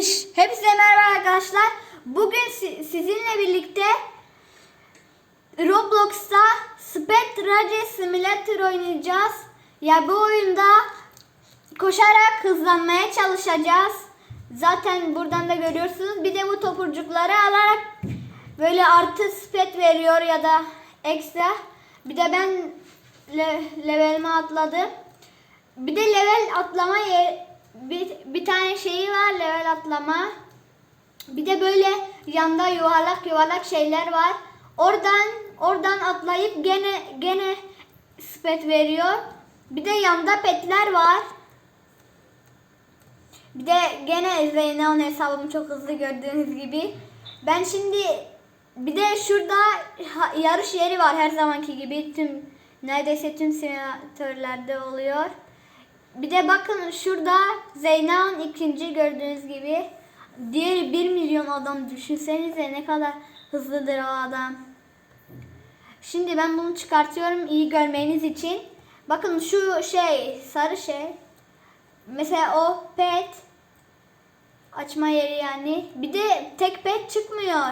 Dış. Hepinize merhaba arkadaşlar. Bugün si- sizinle birlikte Roblox'ta Spectre Simulator oynayacağız. Ya bu oyunda koşarak hızlanmaya çalışacağız. Zaten buradan da görüyorsunuz. Bir de bu topurcukları alarak böyle artı spet veriyor ya da ekstra. Bir de ben le- levelime atladım. Bir de level atlama yer, bir, bir tane şeyi var level atlama. Bir de böyle yanda yuvarlak yuvarlak şeyler var. Oradan oradan atlayıp gene gene spet veriyor. Bir de yanda petler var. Bir de gene Zeynon hesabım çok hızlı gördüğünüz gibi. Ben şimdi bir de şurada yarış yeri var her zamanki gibi tüm neredeyse tüm simülatörlerde oluyor. Bir de bakın şurada Zeynan ikinci gördüğünüz gibi. Diğeri 1 milyon adam düşünsenize ne kadar hızlıdır o adam. Şimdi ben bunu çıkartıyorum iyi görmeniz için. Bakın şu şey sarı şey. Mesela o pet açma yeri yani. Bir de tek pet çıkmıyor.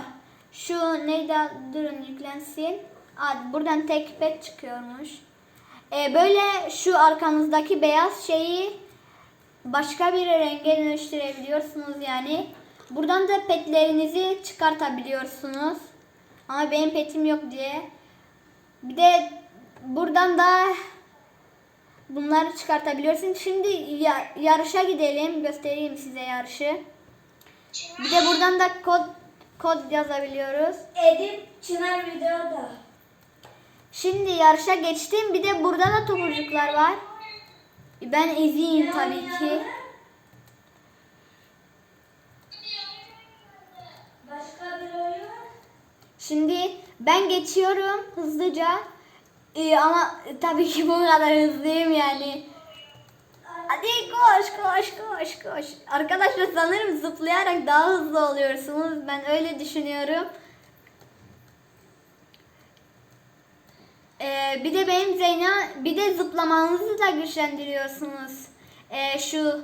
Şu neydi durun yüklensin. Aa, buradan tek pet çıkıyormuş. Ee, böyle şu arkanızdaki beyaz şeyi başka bir renge dönüştürebiliyorsunuz yani. Buradan da petlerinizi çıkartabiliyorsunuz. Ama benim petim yok diye. Bir de buradan da bunları çıkartabiliyorsun. Şimdi ya- yarışa gidelim. Göstereyim size yarışı. Bir de buradan da kod kod yazabiliyoruz. Edip Çınar videoda. Şimdi yarışa geçtim. Bir de burada da tomurcuklar var. Ben izleyeyim tabii ki. Şimdi ben geçiyorum hızlıca. Ee, ama tabii ki bu kadar hızlıyım yani. Hadi koş koş koş koş. Arkadaşlar sanırım zıplayarak daha hızlı oluyorsunuz. Ben öyle düşünüyorum. Ee, bir de benim Zeyna bir de zıplamanızı da güçlendiriyorsunuz. Ee, şu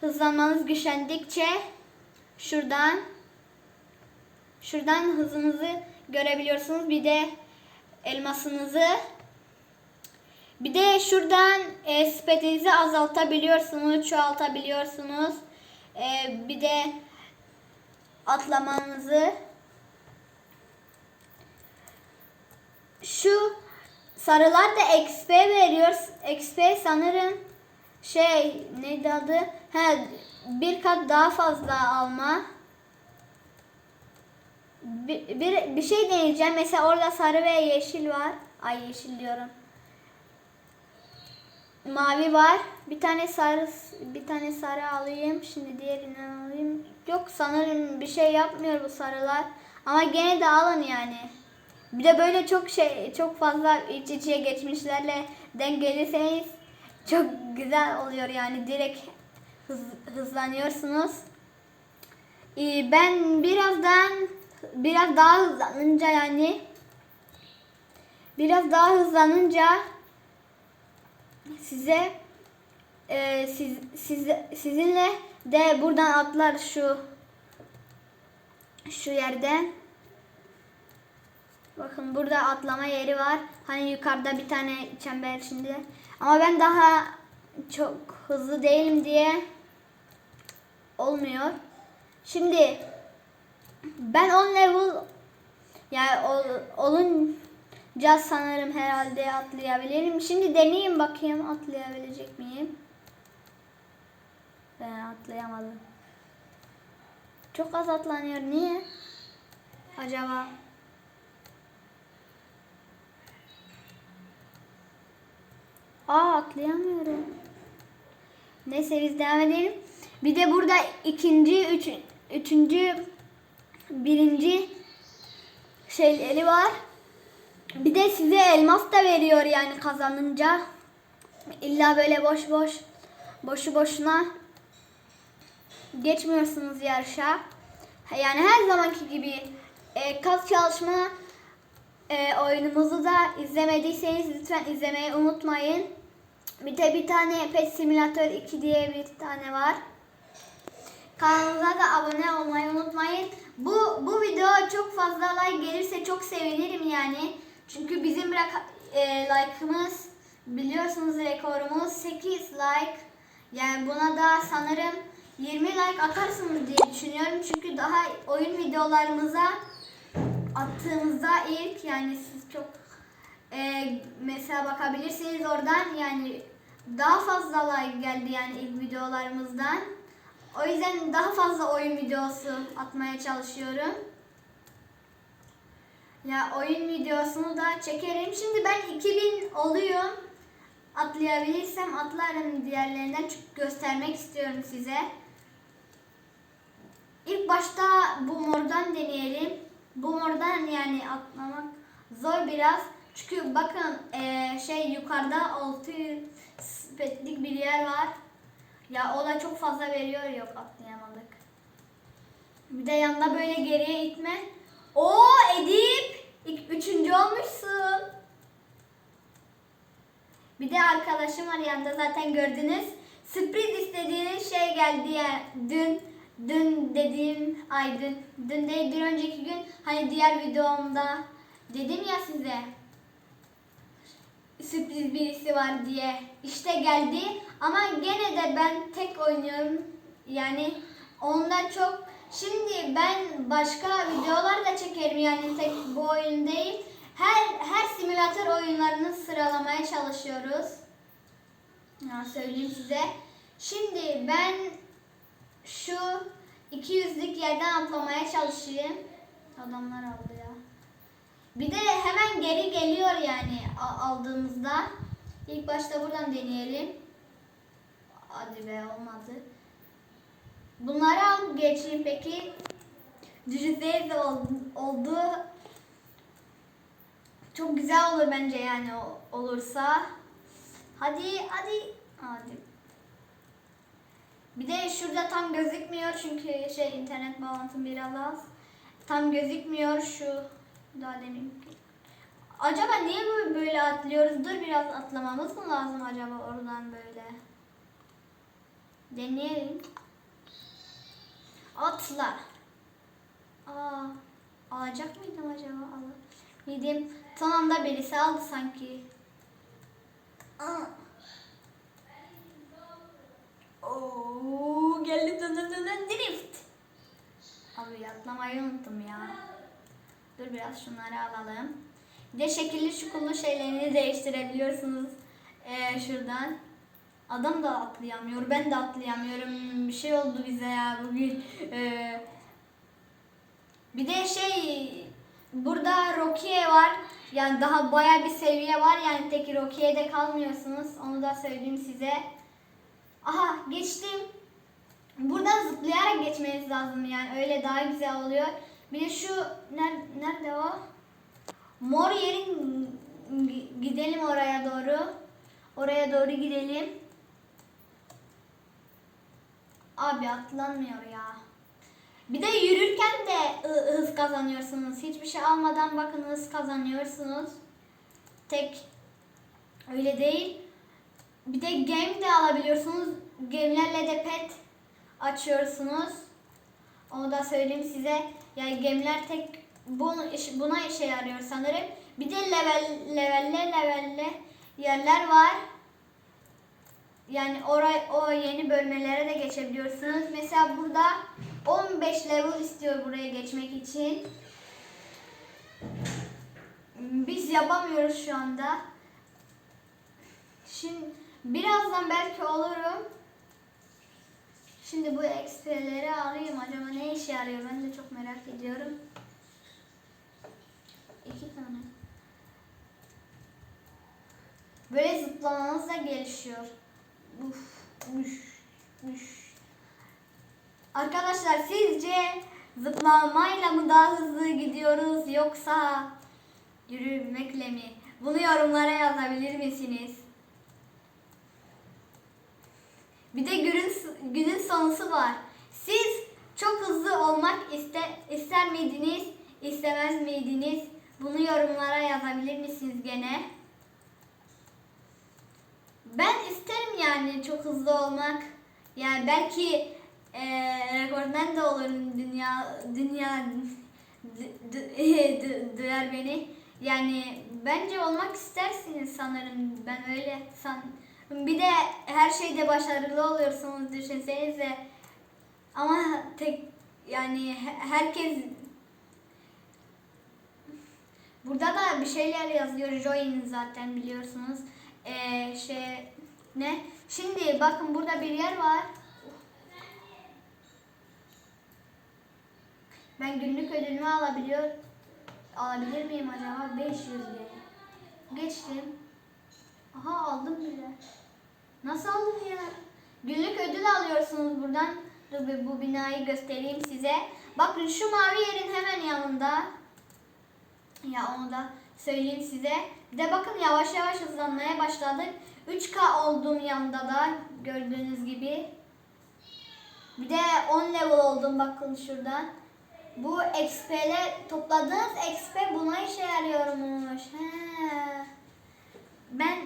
hızlanmanız güçlendikçe şuradan şuradan hızınızı görebiliyorsunuz. Bir de elmasınızı. Bir de şuradan e, spetinizi azaltabiliyorsunuz, çoğaltabiliyorsunuz. E, bir de atlamanızı. Şu sarılar da XP veriyor. XP sanırım şey neydi adı? He, bir kat daha fazla alma. Bir, bir, bir şey deneyeceğim. Mesela orada sarı ve yeşil var. Ay yeşil diyorum. Mavi var. Bir tane sarı bir tane sarı alayım. Şimdi diğerinden alayım. Yok sanırım bir şey yapmıyor bu sarılar. Ama gene de alın yani. Bir de böyle çok şey çok fazla iç içe geçmişlerle denk çok güzel oluyor yani direkt hız, hızlanıyorsunuz. Ee, ben birazdan biraz daha hızlanınca yani biraz daha hızlanınca size e, siz, siz sizinle de buradan atlar şu şu yerden. Bakın burada atlama yeri var. Hani yukarıda bir tane çember içinde. Ama ben daha çok hızlı değilim diye olmuyor. Şimdi ben 10 level yani ol, olunca sanırım herhalde atlayabilirim. Şimdi deneyeyim bakayım atlayabilecek miyim? Ben atlayamadım. Çok az atlanıyor. Niye? Acaba? Aa atlayamıyorum. Neyse biz devam edelim. Bir de burada ikinci, üç, üçüncü, birinci şeyleri var. Bir de size elmas da veriyor yani kazanınca. İlla böyle boş boş, boşu boşuna geçmiyorsunuz yarışa. Yani her zamanki gibi e, kas çalışma e, oyunumuzu da izlemediyseniz lütfen izlemeyi unutmayın. Bir de bir tane Pet Simulator 2 diye bir tane var. Kanalımıza da abone olmayı unutmayın. Bu bu video çok fazla like gelirse çok sevinirim yani. Çünkü bizim e, like'ımız biliyorsunuz rekorumuz 8 like. Yani buna da sanırım 20 like atarsınız diye düşünüyorum. Çünkü daha oyun videolarımıza attığımızda ilk yani siz çok e, mesela bakabilirsiniz oradan yani daha fazla like geldi yani ilk videolarımızdan. O yüzden daha fazla oyun videosu atmaya çalışıyorum. Ya oyun videosunu da çekerim. Şimdi ben 2000 oluyor. Atlayabilirsem atlarım diğerlerinden çünkü göstermek istiyorum size. İlk başta bu mordan deneyelim. Bu mordan yani atlamak zor biraz. Çünkü bakın eee, şey yukarıda 600 petlik bir yer var. Ya o da çok fazla veriyor yok atlayamadık. Bir de yanında böyle geriye itme. O Edip ilk üçüncü olmuşsun. Bir de arkadaşım var yanında zaten gördünüz. Sürpriz istediğiniz şey geldi ya dün dün dediğim ay dün dün değil bir önceki gün hani diğer videomda dedim ya size sürpriz birisi var diye. İşte geldi ama gene de ben tek oynuyorum. Yani ondan çok. Şimdi ben başka videolar da çekerim yani tek bu oyun değil. Her her simülatör oyunlarını sıralamaya çalışıyoruz. Ya söyleyeyim size. Şimdi ben şu 200'lük yerden atlamaya çalışayım adamlar aldı ya bir de hemen geri geliyor yani aldığımızda. İlk başta buradan deneyelim. Hadi be olmadı. Bunları al geçeyim peki. Düşürseydi de ol- oldu. Çok güzel olur bence yani olursa. Hadi hadi. Hadi. Bir de şurada tam gözükmüyor çünkü şey internet bağlantım biraz az. Tam gözükmüyor şu daha demin. Acaba niye böyle- atlıyoruz? Dur biraz atlamamız mı lazım acaba oradan böyle? Deneyelim. Atla. Aa, alacak mıydım acaba? Al. Miydim? Son anda birisi aldı sanki. Aa. Oo, geldi dön dön dön dön drift. Abi atlamayı unuttum ya. Dur biraz şunları alalım. Bir de şekilli şukullu şeylerini değiştirebiliyorsunuz ee, şuradan. Adam da atlayamıyor. Ben de atlayamıyorum. Bir şey oldu bize ya bugün. Ee, bir de şey burada Rokiye var. Yani daha baya bir seviye var. Yani tek Rokiye'de kalmıyorsunuz. Onu da söyleyeyim size. Aha geçtim. Buradan zıplayarak geçmeniz lazım yani öyle daha güzel oluyor. Bir de şu nerede, nerede o? Mor yerin gi- gidelim oraya doğru. Oraya doğru gidelim. Abi atlanmıyor ya. Bir de yürürken de hız kazanıyorsunuz. Hiçbir şey almadan bakın hız kazanıyorsunuz. Tek öyle değil. Bir de game de alabiliyorsunuz. Game'lerle de pet açıyorsunuz. Onu da söyleyeyim size. Yani gemiler tek bunu, buna işe yarıyor sanırım. Bir de level levelle levelle yerler var. Yani oraya o yeni bölmelere de geçebiliyorsunuz. Mesela burada 15 level istiyor buraya geçmek için. Biz yapamıyoruz şu anda. Şimdi birazdan belki olurum. Şimdi bu XP'leri alayım. Acaba ne işe yarıyor? Ben de çok merak ediyorum. İki tane. Böyle zıplamanız da gelişiyor. Uf, uş, uş. Arkadaşlar sizce zıplamayla mı daha hızlı gidiyoruz yoksa yürümekle mi? Bunu yorumlara yazabilir misiniz? Bir de günün, günün sonusu var. Siz çok hızlı olmak iste, ister miydiniz, istemez miydiniz? Bunu yorumlara yazabilir misiniz gene? Ben isterim yani çok hızlı olmak. Yani belki eee rekortmen de olurum dünya dünya duyar beni. Yani bence olmak istersiniz sanırım. Ben öyle san. Bir de her şeyde başarılı oluyorsunuz düşünsenize. Ama tek yani he- herkes Burada da bir şeyler yazıyor. Join zaten biliyorsunuz. Ee, şey ne? Şimdi bakın burada bir yer var. Ben günlük ödülümü alabiliyor alabilir miyim acaba? 500 lira. Geçtim. Aha aldım bile. Nasıl aldım ya? Günlük ödül alıyorsunuz buradan. Dur bu binayı göstereyim size. Bakın şu mavi yerin hemen yanında. Ya onu da söyleyeyim size. Bir de bakın yavaş yavaş hızlanmaya başladık. 3K olduğum yanında da gördüğünüz gibi. Bir de 10 level oldum bakın şuradan. Bu XP'ler topladığınız XP buna işe yarıyormuş. He. Ben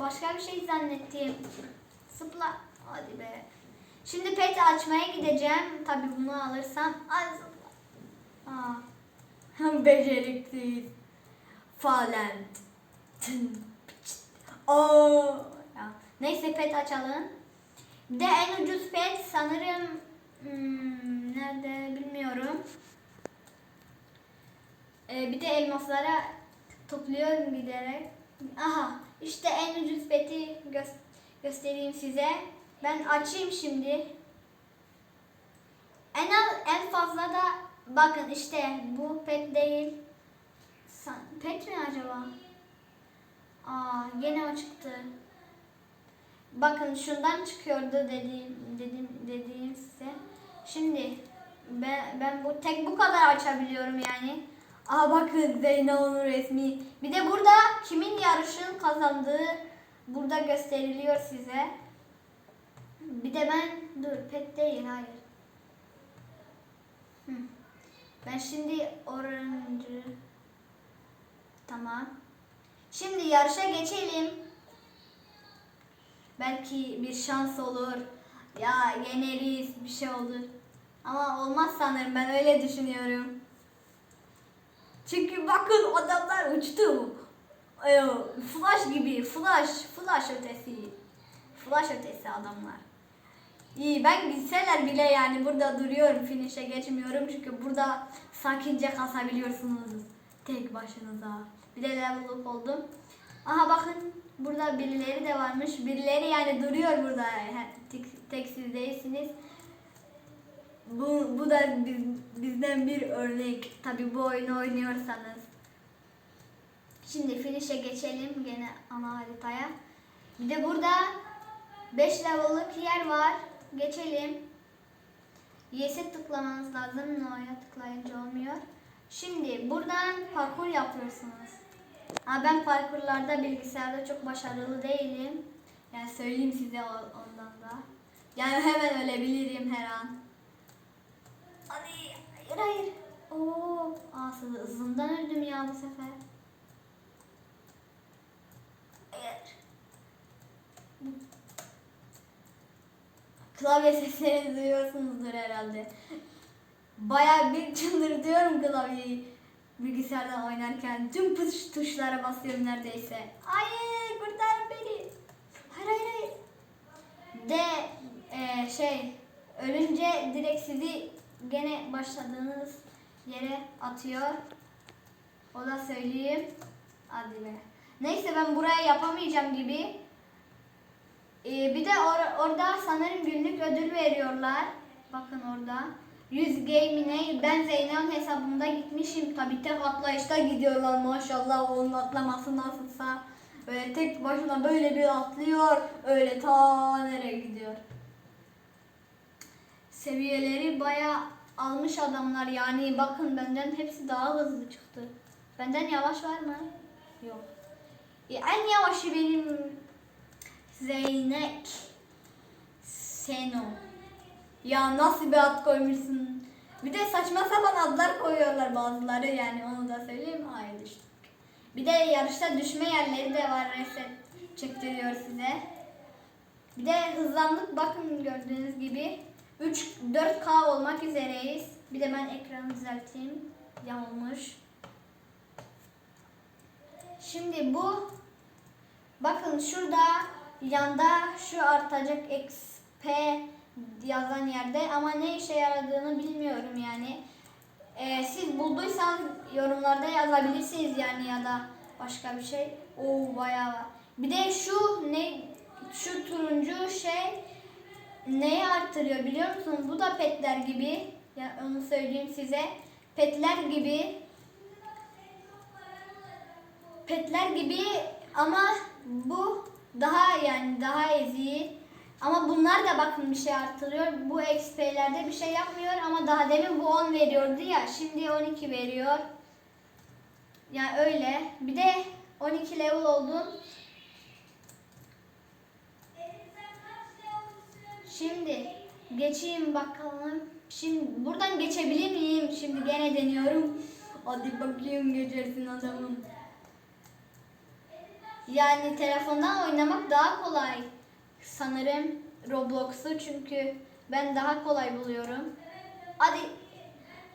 başka bir şey zannettim. Sıpla. Hadi be. Şimdi pet açmaya gideceğim. Tabii bunu alırsam. Ay zıpla. Aa. Beceriksiz. Falent. Oo. Ya. Neyse pet açalım. Bir de en ucuz pet sanırım hmm, nerede bilmiyorum. Ee, bir de elmaslara topluyorum giderek. Aha işte en ucuz peti gö- göstereyim size. Ben açayım şimdi. En az, en fazla da bakın işte bu pet değil. San- Pet mi acaba? Aa gene o çıktı. Bakın şundan çıkıyordu dediğim dedim dediğim size. Şimdi ben, ben bu tek bu kadar açabiliyorum yani. Aa bakın Zeyno'nun resmi. Bir de burada kimin yarışın kazandığı burada gösteriliyor size. Bir de ben dur pet değil hayır. Ben şimdi orange tamam. Şimdi yarışa geçelim. Belki bir şans olur. Ya yeneriz bir şey olur. Ama olmaz sanırım ben öyle düşünüyorum. Çünkü bakın adamlar uçtu. Ee, Flash gibi, flash, flash ötesi. Flash ötesi adamlar. İyi ben gitseler bile yani burada duruyorum finish'e geçmiyorum çünkü burada sakince kasabiliyorsunuz tek başınıza. Bir de level up oldum. Aha bakın burada birileri de varmış. Birileri yani duruyor burada. Tek, tek siz değilsiniz. Bu, bu da biz- bizden bir örnek. Tabi bu oyunu oynuyorsanız. Şimdi finish'e geçelim gene ana haritaya. Bir de burada 5 level'lık yer var. Geçelim. Yes'e tıklamanız lazım. No'ya tıklayınca olmuyor. Şimdi buradan parkur yapıyorsunuz. Ha ben parkurlarda bilgisayarda çok başarılı değilim. Yani söyleyeyim size ondan da. Yani hemen ölebilirim her an. Hadi hayır hayır. Oo, hızı- hızından öldüm ya bu sefer. Hayır. Klavye seslerini duyuyorsunuzdur herhalde. Bayağı bir çıldırtıyorum klavyeyi bilgisayardan oynarken. Tüm tuş, tuşlara basıyorum neredeyse. Hayır kurtar beni. Hayır hayır hayır. De e, şey ölünce direkt sizi gene başladığınız yere atıyor. O da söyleyeyim. Hadi be. Neyse ben buraya yapamayacağım gibi. Ee, bir de or- orada sanırım günlük ödül veriyorlar. Bakın orada. 100 game'ine ben Zeynep'in hesabında gitmişim. Tabi tek atlayışta gidiyorlar maşallah. Onun atlaması nasılsa. Böyle tek başına böyle bir atlıyor. Öyle ta nereye gidiyor. Seviyeleri baya almış adamlar yani bakın benden hepsi daha hızlı çıktı. Benden yavaş var mı? Yok. E, en yavaşı benim Zeynep Seno. Ya nasıl bir ad koymuşsun? Bir de saçma sapan adlar koyuyorlar bazıları yani onu da söyleyeyim. Ay düştük. Bir de yarışta düşme yerleri de var reset çektiriyor size. Bir de hızlandık bakın gördüğünüz gibi. 3 4K olmak üzereyiz. Bir de ben ekranı düzelteyim. Yanılmış. Şimdi bu bakın şurada yanda şu artacak XP yazan yerde ama ne işe yaradığını bilmiyorum yani. Ee, siz bulduysanız yorumlarda yazabilirsiniz yani ya da başka bir şey. Oo bayağı var. Bir de şu ne şu turuncu şey neyi arttırıyor biliyor musunuz? Bu da petler gibi. Ya onu söyleyeyim size. Petler gibi. Petler gibi ama bu daha yani daha eziği. Ama bunlar da bakın bir şey artırıyor. Bu XP'lerde bir şey yapmıyor ama daha demin bu 10 veriyordu ya. Şimdi 12 veriyor. Yani öyle. Bir de 12 level oldum. Şimdi geçeyim bakalım. Şimdi buradan geçebilir miyim? Şimdi gene deniyorum. Hadi bakayım geçersin adamım. Yani telefondan oynamak daha kolay. Sanırım Roblox'u çünkü ben daha kolay buluyorum. Hadi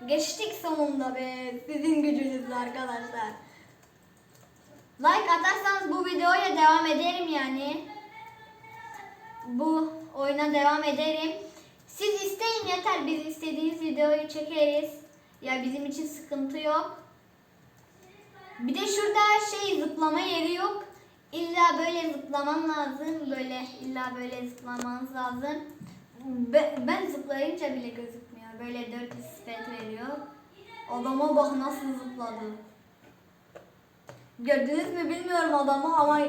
geçtik sonunda be. Sizin gücünüzle arkadaşlar. Like atarsanız bu videoya devam ederim yani. Bu oyuna devam ederim. Siz isteyin yeter. Biz istediğiniz videoyu çekeriz. Ya bizim için sıkıntı yok. Bir de şurada şey zıplama yeri yok. İlla böyle zıplaman lazım. Böyle illa böyle zıplamanız lazım. Be- Ben zıplayınca bile gözükmüyor. Böyle 400 spet veriyor. Adama bak nasıl zıpladı. Gördünüz mü bilmiyorum adamı ama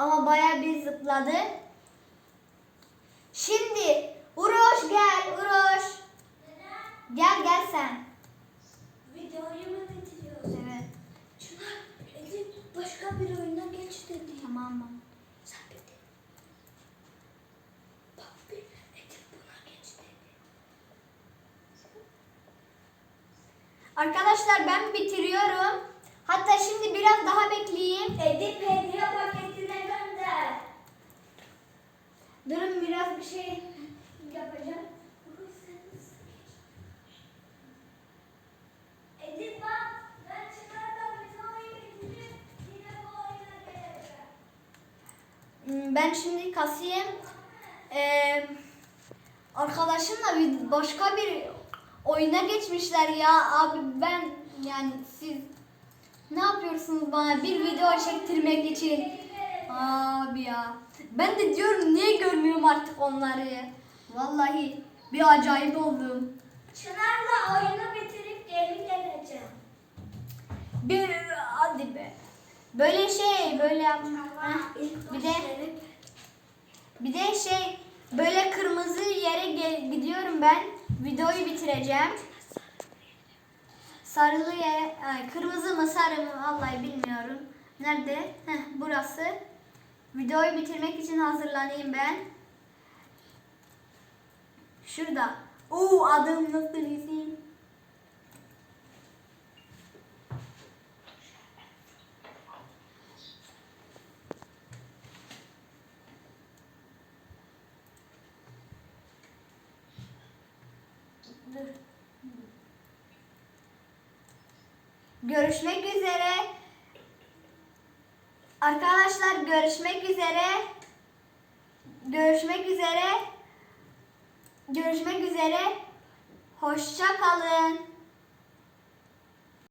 ama bayağı bir zıpladı. Şimdi Uroş gel Uroş. Gel gel sen. Videoyu mu bitiriyoruz? Evet. Çınar, Edip başka bir oyuna geç dedi. Tamam mı? Sen bitti. Bak bir Edip buna geç dedi. Arkadaşlar ben bitiriyorum. Hatta şimdi biraz daha bekleyeyim. Edip hediye paketine Durun biraz bir şey Yapacağım. Edip bak, ben Çınar'da videoyu bitirip yine bu oyuna geleceğim. Hmm, Ben şimdi kasayım. Ee, arkadaşımla bir başka bir oyuna geçmişler ya. Abi ben yani siz ne yapıyorsunuz bana bir video çektirmek için? Abi ya. Ben de diyorum niye görmüyorum artık onları. Vallahi bir acayip oldum. Çınar'la oyunu bitirip geri geleceğim. Bir hadi be. Böyle şey böyle. Heh, Bir de bir de şey böyle kırmızı yere gel- gidiyorum ben. Videoyu bitireceğim. Sarılı yere, ay, kırmızı mı sarı mı vallahi bilmiyorum. Nerede? Heh, burası. Videoyu bitirmek için hazırlanayım ben. Şurada. Oo adım nasıl isim? Dur. Görüşmek üzere. Arkadaşlar görüşmek üzere. Görüşmek üzere. Görüşmek üzere. Hoşça kalın.